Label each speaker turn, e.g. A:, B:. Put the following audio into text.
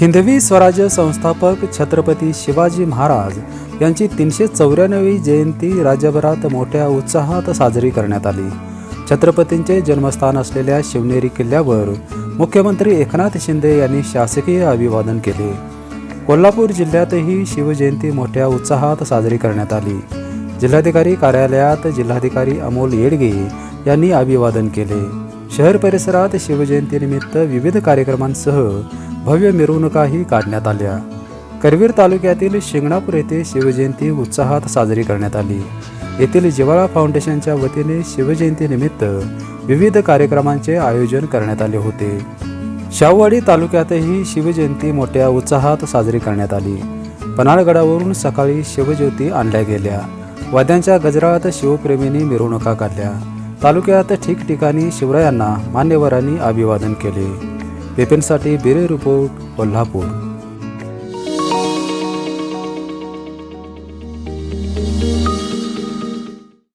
A: हिंदवी स्वराज्य संस्थापक छत्रपती शिवाजी महाराज यांची तीनशे चौऱ्याण्णवी जयंती राज्यभरात मोठ्या उत्साहात साजरी करण्यात आली. छत्रपतींचे जन्मस्थान असलेल्या शिवनेरी किल्ल्यावर मुख्यमंत्री एकनाथ शिंदे यांनी शासकीय अभिवादन केले. कोल्हापूर जिल्ह्यातही शिवजयंती मोठ्या उत्साहात साजरी करण्यात आली. जिल्हाधिकारी कार्यालयात जिल्हाधिकारी अमोल येडगे यांनी अभिवादन केले. शहर परिसरात शिवजयंतीनिमित्त विविध कार्यक्रमांसह भव्य मिरवणुकाही काढण्यात आल्या. करवीर तालुक्यातील शिंगणापूर येथे शिवजयंती उत्साहात साजरी करण्यात आली. येथील जिवाळा फाउंडेशनच्या वतीने शिवजयंतीनिमित्त विविध कार्यक्रमांचे आयोजन करण्यात आले होते. शाहूवाडी तालुक्यातही शिवजयंती मोठ्या उत्साहात साजरी करण्यात आली. पन्हाळगडावरून सकाळी शिवज्योती आणल्या गेल्या. वाद्यांच्या गजरात शिवप्रेमींनी मिरवणुका काढल्या. तालुक्यात ठिकठिकाणी शिवरायांना मान्यवरांनी अभिवादन केले. पेपेंसाठी बिरे रिपोर्ट कोल्हापूर.